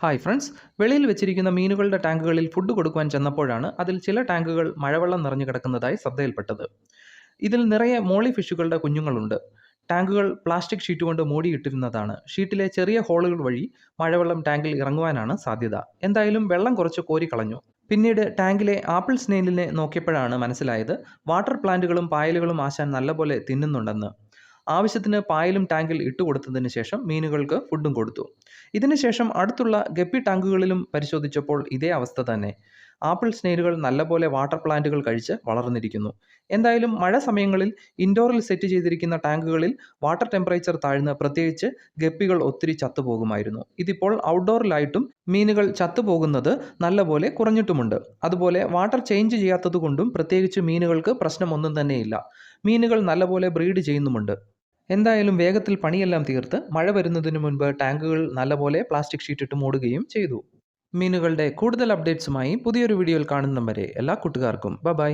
Hi friends വെളിയിൽ വെച്ചിരിക്കുന്ന മീനുകളുടെ ടാങ്കുകളിൽ food കൊടുക്കുവാൻ ചെന്നപ്പോഴാണ് അതിൽ ചില ടാങ്കുകൾ മഴവെള്ളം നിറഞ്ഞു കിടക്കുന്നതായി ശ്രദ്ധയിൽപ്പെട്ടത്. ഇതിൽ നിറയെ മോളി ഫിഷുകളുടെ കുഞ്ഞുങ്ങളുണ്ട്. ടാങ്കുകൾ പ്ലാസ്റ്റിക് ഷീറ്റ് കൊണ്ട് മൂടിയിട്ടിരുന്നതാണ്. ഷീറ്റിലെ ചെറിയ ഹോളുകൾ വഴി മഴവെള്ളം ടാങ്കിൽ ഇറങ്ങുവാനാണ് സാധ്യത. എന്തായാലും വെള്ളം കുറച്ച് കോരിക്കളഞ്ഞു പിന്നീട് ടാങ്കിലെ ആപ്പിൾ സ്നെയിലിനെ നോക്കിയപ്പോഴാണ് മനസ്സിലായത് വാട്ടർ പ്ലാന്റുകളും പായലുകളും ആശാൻ നല്ലപോലെ തിന്നുന്നുണ്ടെന്ന്. ആവശ്യത്തിന് പായലും ടാങ്കിൽ ഇട്ടുകൊടുത്തതിന് ശേഷം മീനുകൾക്ക് ഫുഡും കൊടുത്തു. ഇതിനുശേഷം അടുത്തുള്ള ഗപ്പി ടാങ്കുകളിലും പരിശോധിച്ചപ്പോൾ ഇതേ അവസ്ഥ തന്നെ. ആപ്പിൾ സ്നെയിലുകൾ നല്ലപോലെ വാട്ടർ പ്ലാന്റുകൾ കഴിച്ച് വളർന്നിരിക്കുന്നു. എന്തായാലും മഴ സമയങ്ങളിൽ ഇൻഡോറിൽ സെറ്റ് ചെയ്തിരിക്കുന്ന ടാങ്കുകളിൽ വാട്ടർ ടെമ്പറേച്ചർ താഴ്ന്ന് പ്രത്യേകിച്ച് ഗപ്പികൾ ഒത്തിരി ചത്തുപോകുമായിരുന്നു. ഇതിപ്പോൾ ഔട്ട്ഡോറിലായിട്ടും മീനുകൾ ചത്തുപോകുന്നത് നല്ലപോലെ കുറഞ്ഞിട്ടുമുണ്ട്. അതുപോലെ വാട്ടർ ചേഞ്ച് ചെയ്യാത്തതുകൊണ്ടും പ്രത്യേകിച്ച് മീനുകൾക്ക് പ്രശ്നമൊന്നും തന്നെയില്ല. മീനുകൾ നല്ലപോലെ ബ്രീഡ് ചെയ്യുന്നുമുണ്ട്. എന്തായാലും വേഗത്തിൽ പണിയെല്ലാം തീർത്ത് മഴ വരുന്നതിന് മുൻപ് ടാങ്കുകൾ നല്ലപോലെ പ്ലാസ്റ്റിക് ഷീറ്റ് ഇട്ട് മൂടുകയും ചെയ്തു. മീനുകളുടെ കൂടുതൽ അപ്ഡേറ്റ്സുമായി പുതിയൊരു വീഡിയോയിൽ കാണുന്നവരെ എല്ലാ കൂട്ടുകാർക്കും. ബ ബൈ.